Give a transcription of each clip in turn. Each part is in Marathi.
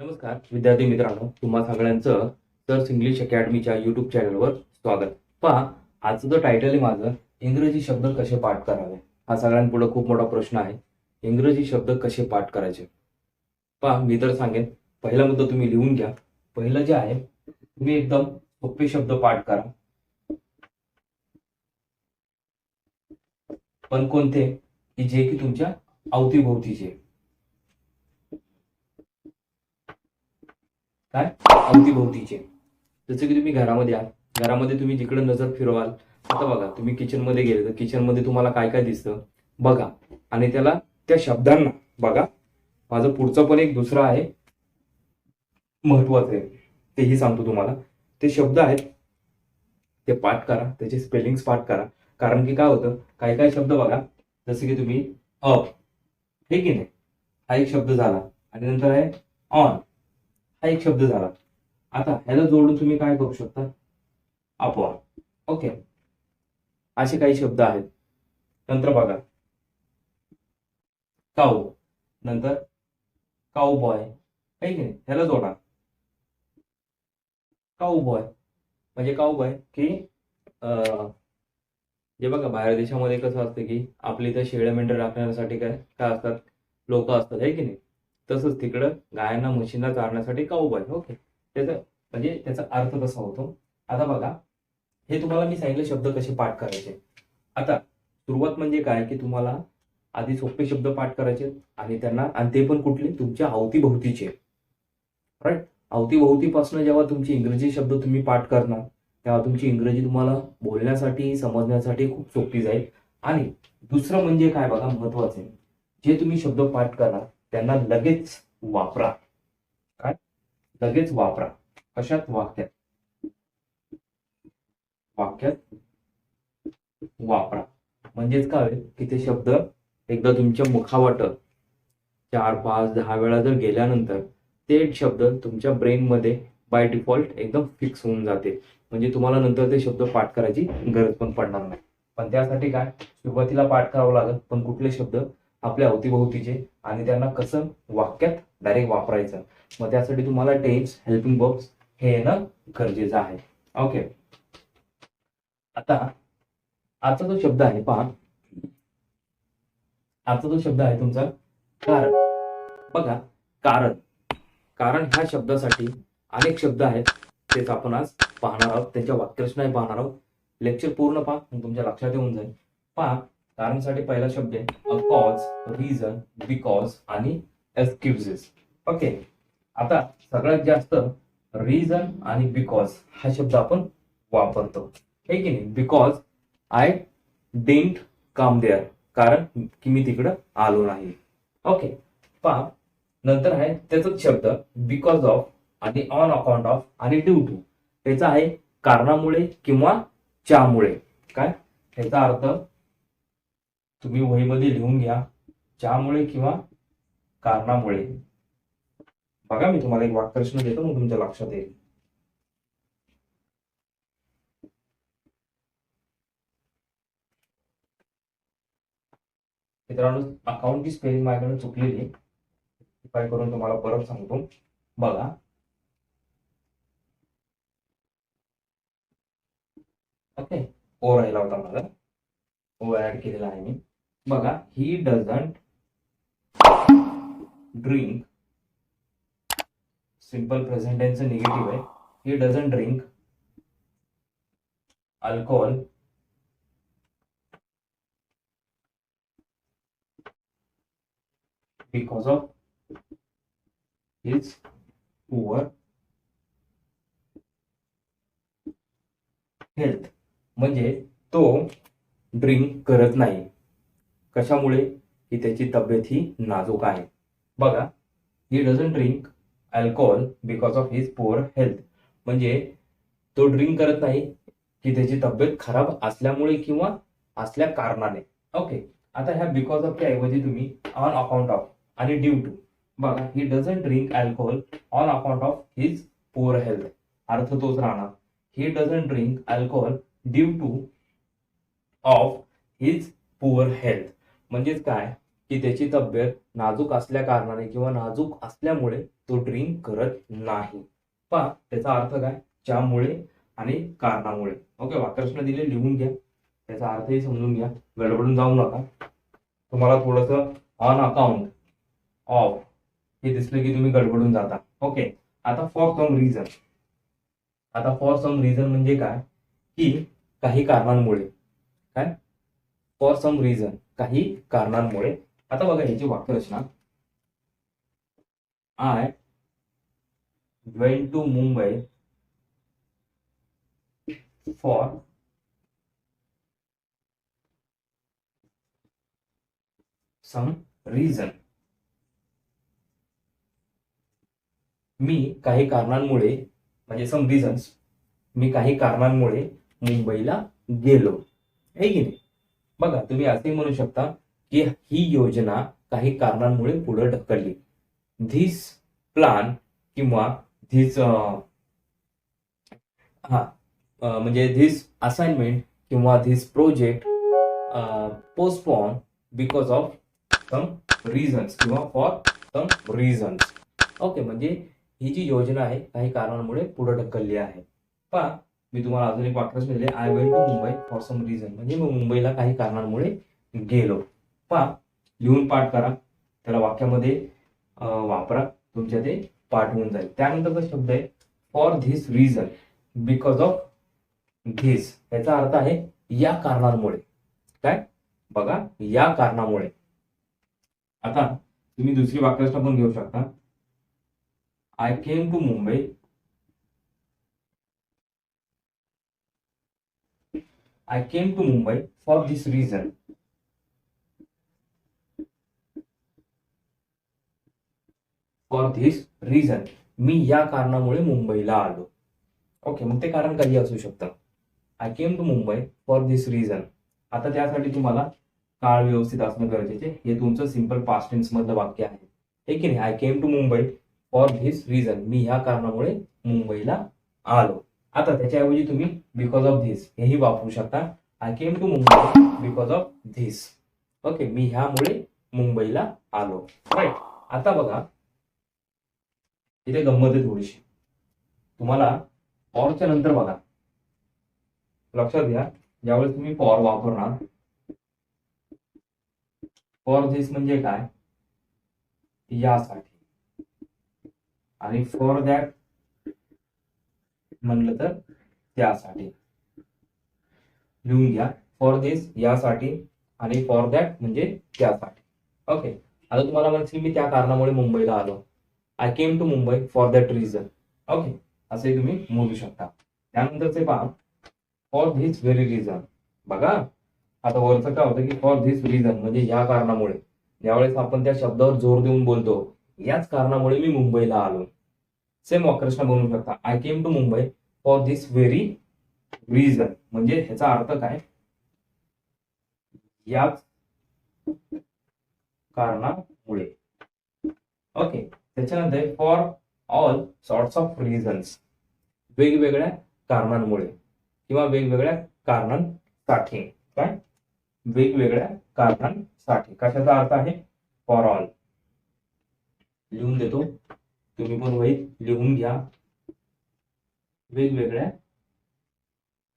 नमस्कार विद्यार्थी मित्रांनो तुम्हा सगळ्यांचं सर्स इंग्लिश अकॅडमीच्या युट्यूब चॅनलवर स्वागत. पहा आजचं टायटल आहे माझं इंग्रजी शब्द कसे पाठ करावे? हा सगळ्यांपुढे खूप मोठा प्रश्न आहे. इंग्रजी शब्द कसे पाठ करायचे? पहा मी तर सांगेन पहिला मुद्दा तुम्ही लिहून घ्या. पहिलं जे आहे तुम्ही एकदम सोपे शब्द पाठ करा. पण कोणते? की जे की तुमच्या अवतीभोवतीचे. काय? अवतीभोवतीचे. जसं की तुम्ही घरामध्ये आहात. घरामध्ये तुम्ही जिकडे नजर फिरवाल आता बघा तुम्ही किचनमध्ये गेले तर किचनमध्ये तुम्हाला काय काय दिसतं? बघा. आणि त्याला त्या शब्दांना बघा. माझं पुढचं पण एक दुसरं आहे. महत्वाचं आहे. तेही सांगतो तुम्हाला. ते शब्द आहेत. ते पाठ करा. त्याचे स्पेलिंग्स पाठ करा. कारण की काय होतं? काही काही शब्द बघा. जसे की तुम्ही अप हे की नाही? हा एक शब्द झाला. आणि नंतर आहे ऑन हा एक शब्द झाला. आता ह्याला जोडून तुम्ही काय करू शकता? Upon okay. असे काही शब्द आहेत. नंतर बघा. काऊ. नंतर काऊ बॉय काही की नाही? ह्याला जोडा. काऊ बॉय म्हणजे काऊ बॉय की अं, जे बघा बाहेर देशामध्ये कसं असतं की आपली इथं शेळ्या मेंढ्या राखण्यासाठी काय काय असतात? लोक असतात. आहे की नाही? तसंच तिकडं गायांना म्हशींना चारण्यासाठी काऊबाय ओके. त्याचा म्हणजे त्याचा अर्थ कसा होतो? आता बघा हे तुम्हाला मी सांगितले शब्द कसे पाठ करायचे. आता सुरुवात म्हणजे काय? की तुम्हाला आधी सोपे शब्द पाठ करायचे आणि त्यांना आणि ते पण कुठले? तुमच्या अवतीभोवतीचे. राईट अवतीभोवतीपासून जेव्हा तुमचे इंग्रजी शब्द तुम्ही पाठ करणार तेव्हा तुमची इंग्रजी तुम्हाला बोलण्यासाठी समजण्यासाठी खूप सोपी जाईल. आणि दुसरं म्हणजे काय? बघा महत्वाचं जे तुम्ही शब्द पाठ करणार त्यांना लगेच वापरा. काय? लगेच वापरा. कशात? वाक्यात. वाक्यात वापरा. म्हणजेच काय होईल? की ते शब्द एकदा तुमच्या मुखावाट चार पाच दहा वेळा जर गेल्यानंतर ते शब्द तुमच्या ब्रेनमध्ये बाय डिफॉल्ट एकदम फिक्स होऊन जाते. म्हणजे तुम्हाला नंतर ते शब्द पाठ करायची गरज पण पडणार नाही. पण त्यासाठी काय? सुरुवातीला पाठ करावं लागेल पण कुठले शब्द आपल्या अवतीभोवतीचे आणि त्यांना कसं वाक्यात डायरेक्ट वापरायचं. मग त्यासाठी तुम्हाला टेन्स हेल्पिंग बॉक्स हे येणं गरजेचं आहे. ओके आता आजचा जो शब्द आहे पहा. आजचा जो शब्द आहे तुमचा कारण. बघा कारण. कारण ह्या शब्दासाठी अनेक शब्द आहेत तेच आपण आज पाहणार आहोत. त्यांच्या वाक्यरचनाही पाहणार आहोत. लेक्चर पूर्ण पहा तुमच्या लक्षात येऊन जाईल. पहा कारणसाठी पहिला शब्द आहे अ कॉज रिझन बिकॉज आणि एक्सक्युजेस ओके आता सगळ्यात जास्त रिझन आणि बिकॉज हा शब्द आपण वापरतो. हे की नाही? Because I don't come there कारण की मी तिकडं आलो नाही. ओके पहा नंतर आहे त्याचाच शब्द बिकॉज ऑफ आणि ऑन अकाउंट ऑफ आणि ड्यू टू त्याचा आहे कारणामुळे किंवा च्यामुळे. काय? त्याचा अर्थ तुम्ही वहीमध्ये लिहून घ्या. ज्यामुळे किंवा कारणामुळे. बघा मी तुम्हाला एक वाक्यप्रश्न देतो मग तुमच्या लक्षात येईल. मित्रांनो अकाउंटची स्पेलिंग माझ्याकडे चुकलेली काय करून तुम्हाला परत सांगतो. बघा. ओके ओ राहिला होता माझा. ओ ऍड केलेला आहे मी. बघा he doesn't drink simple present negative आहे. He doesn't drink alcohol because of his poor health म्हणजे तो ड्रिंक करत नाही. कशामुळे की त्याची तब्येत ही नाजूक आहे? बघा he doesn't drink alcohol because of his poor health म्हणजे तो ड्रिंक करत नाही की त्याची तब्येत खराब असल्यामुळे किंवा असल्या कारणाने. ओके आता ह्या बिकॉज ऑफ ऐवजी तुम्ही ऑन अकाउंट ऑफ आणि ड्यू टू बघा he doesn't drink alcohol on account of his poor health अर्थ तोच राहणार. He doesn't drink alcohol due to of his poor health म्हणजेच काय? की त्याची तब्येत नाजूक असल्या कारणाने किंवा नाजूक असल्यामुळे तो ड्रिंक करत नाही. पहा त्याचा अर्थ काय? ज्यामुळे आणि कारणामुळे. ओके वाक्यरचना दिले लिहून घ्या. त्याचा अर्थही समजून घ्या. गडबडून जाऊ नका. तुम्हाला थोडस ऑन अकाउंट ऑफ हे दिसलं की तुम्ही गडबडून जाता. ओके आता फॉर सम रिझन आता फॉर सम रिझन म्हणजे काय? की काही कारणांमुळे. काय? फॉर सम रिझन काही कारणांमुळे. आता बघा याची वाक्यरचना. I went to Mumbai for some reason मी काही कारणांमुळे म्हणजे सम रिझन्स मी काही कारणांमुळे मुंबईला गेलो. आहे की नाही? बघा तुम्ही असे म्हणू शकता की ही योजना काही कारणांमुळे पुढे ढकलली. धिस प्लान किंवा धिस हा म्हणजे धिस असाइनमेंट किंवा this project postpone because of some reasons किंवा फॉर सम रिझन्स ओके म्हणजे ही जी योजना आहे काही कारणांमुळे पुढे ढकलली आहे. पहा मी तुम्हाला अजून एक वाक्यच दिले I went to Mumbai for some reason म्हणजे मी मुंबईला काही कारणांमुळे गेलो. पहा लिहून पाठ करा. त्याला वाक्यामध्ये वापरा. तुमच्या ते पाठ होऊन जाईल. त्यानंतरचा शब्द आहे for this reason because of this याचा अर्थ आहे या कारणांमुळे. काय? बघा या कारणामुळे. आता तुम्ही दुसरी वाक्यरचना पण घेऊ शकता. I came to Mumbai I came to Mumbai for this reason. For this reason मी या कारणामुळे मुंबईला आलो. ओके मग ते कारण काही असू शकतं? I came to Mumbai for this reason आता त्यासाठी तुम्हाला काळ व्यवस्थित असणं गरजेचे हे तुमचं सिंपल पास्ट मधलं वाक्य आहे. हे की नाही? I came to Mumbai for this reason मी ह्या कारणामुळे मुंबईला आलो. आता त्याच्याऐवजी तुम्ही बिकॉज ऑफ धिस हेही वापरू शकता. I came to Mumbai because of this okay मी ह्यामुळे मुंबईला आलो. राईट आता बघा इथे गंमत आहे थोडीशी. तुम्हाला पॉरच्या नंतर बघा. लक्षात घ्या ज्यावेळेस तुम्ही पॉर वापरणार फॉर धिस म्हणजे काय? यासाठी. आणि फॉर दॅट म्हणलं तर त्यासाठी. लिहून घ्या. फॉर दिस यासाठी आणि फॉर दॅट म्हणजे त्यासाठी. ओके आता तुम्हाला म्हणशील मी त्या कारणामुळे मुंबईला आलो. I came to Mumbai for that reason okay असे तुम्ही मोजू शकता. त्यानंतरचे पहा. फॉर धिस व्हेरी रिझन बघा. आता वरचं काय होतं की फॉर धिस रिझन म्हणजे या कारणामुळे. ज्यावेळेस आपण त्या शब्दावर जोर देऊन बोलतो याच कारणामुळे मी मुंबईला आलो. सेम वाक्यरचना बनवू शकता. I came to Mumbai for this very reason म्हणजे ह्याचा अर्थ काय? याच कारणामुळे. ओके त्याच्यानंतर for all sorts of reasons वेगवेगळ्या कारणांमुळे. किंवा वेगवेगळ्या कारणांसाठी. काय वेगवेगळ्या कारणांसाठी. कशाचा अर्थ आहे? फॉर ऑल लिहून देतो. तुम्ही पण वहीत लिहून घ्या. वेगवेगळ्या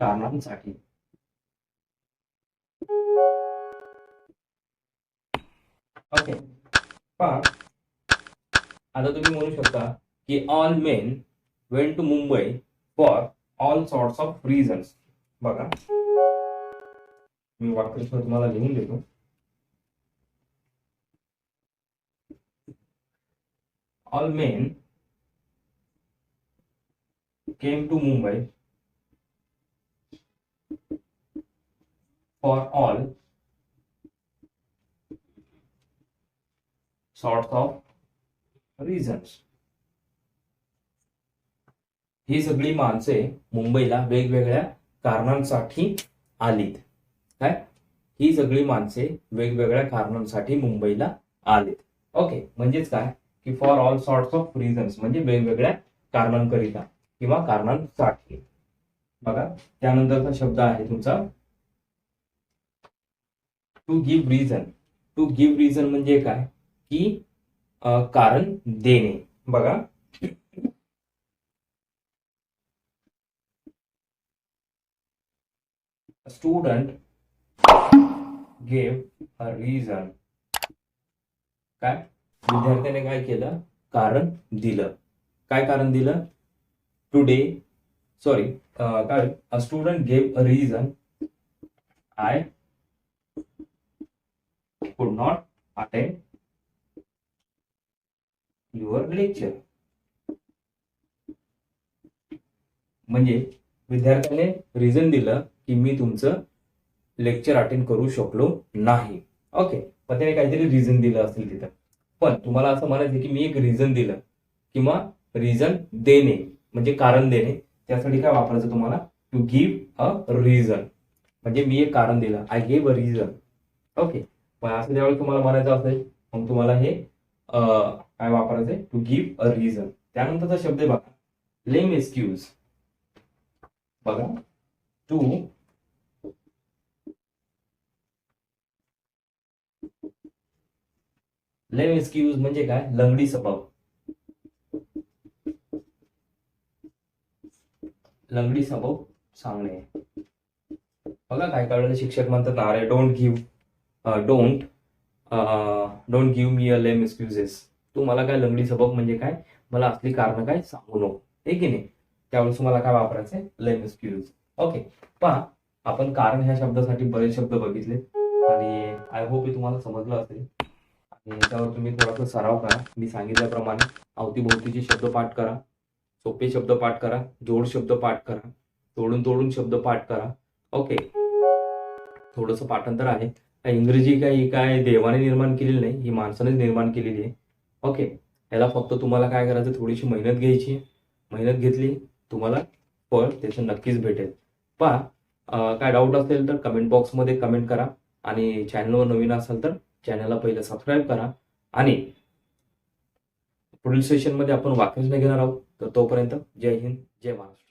कारणांसाठी. ओके पहा. आता तुम्ही म्हणू शकता की all men went to Mumbai for all sorts of reasons बघा. मी वाक्य तुम्हाला लिहून देतो. All men came to Mumbai for all sorts of reasons. ही सगळी माणसे मुंबईला वेगवेगळ्या कारणांसाठी आलीत. काय? ही सगळी माणसे वेगवेगळ्या कारणांसाठी मुंबईला आलीत. ओके म्हणजेच काय? की for all sorts of reasons म्हणजे वेगवेगळ्या कारणांकरिता किंवा कारणांसाठी. बघा त्यानंतरचा शब्द आहे तुमचा. To give reason to give reason म्हणजे काय? की कारण देणे. बघा. स्टुडंट गेव अ रिझन काय? विद्यार्थ्याने काय केलं? कारण दिलं. काय कारण दिलं? टुडे सॉरी काय a student gave a reason I could not attend your lecture म्हणजे विद्यार्थ्याने रिझन दिलं की मी तुमचं लेक्चर अटेंड करू शकलो नाही. ओके पण त्याने काहीतरी रिझन दिलं असेल तिथं. पण तुम्हाला असं म्हणायचं की मी एक रिझन दिलं किंवा रिझन देणे म्हणजे कारण देणे त्यासाठी काय वापरायचं तुम्हाला? टू गिव्ह अ रिझन म्हणजे मी एक कारण दिलं. I gave a reason okay पण असं ज्यावेळेस तुम्हाला म्हणायचं असेल मग तुम्हाला हे काय काय वापरायचंय? टू गिव्ह अ रिझन त्यानंतरचा शब्द आहे बघा. लेम एक्सक्यूज बघा. टू लेम एक्सक्यूज म्हणजे काय? लंगडी स्वभाव लंगडी स्वभाव सांगणे. बघा काय कळलं शिक्षक म्हणतात ना अरे don't give don't don't give me a lame excuses तू मला काय लंगडी स्वभाव म्हणजे काय? मला असली कारण काय सांगू नको. हे की नाही त्यावेळेस तुम्हाला काय वापरायचंय? लेम एक्सक्यूज ओके पहा आपण कारण ह्या शब्दासाठी बरेच शब्द बघितले. आणि आय होप हे तुम्हाला समजलं असेल. आणि याच्यावर तुम्ही थोडासा सराव करा. मी सांगितल्याप्रमाणे अवतीभोवतीचे शब्द पाठ करा. सोपे शब्द पाठ करा. जोड शब्द पाठ करा. तोडून तोडून शब्द पाठ करा. ओके. थोडंसं पाठांतर आहे. इंग्रजी काय ही काय देवाने निर्माण केलेली नाही. ही माणसानेच निर्माण केलेली आहे. ओके. याला फक्त तुम्हाला काय करायचं थोडीशी मेहनत घ्यायची मेहनत घेतली तुम्हाला फळ त्याचं नक्कीच भेटेल. पहा काय डाऊट असेल तर कमेंट बॉक्समध्ये कमेंट करा. आणि चॅनलवर नवीन असाल तर चॅनलला पहिलं सबस्क्राईब करा. आणि पुढील सेशनमध्ये आपण वाक्यरचना घेणार आहोत. तर तोपर्यंत जय हिंद जय महाराष्ट्र.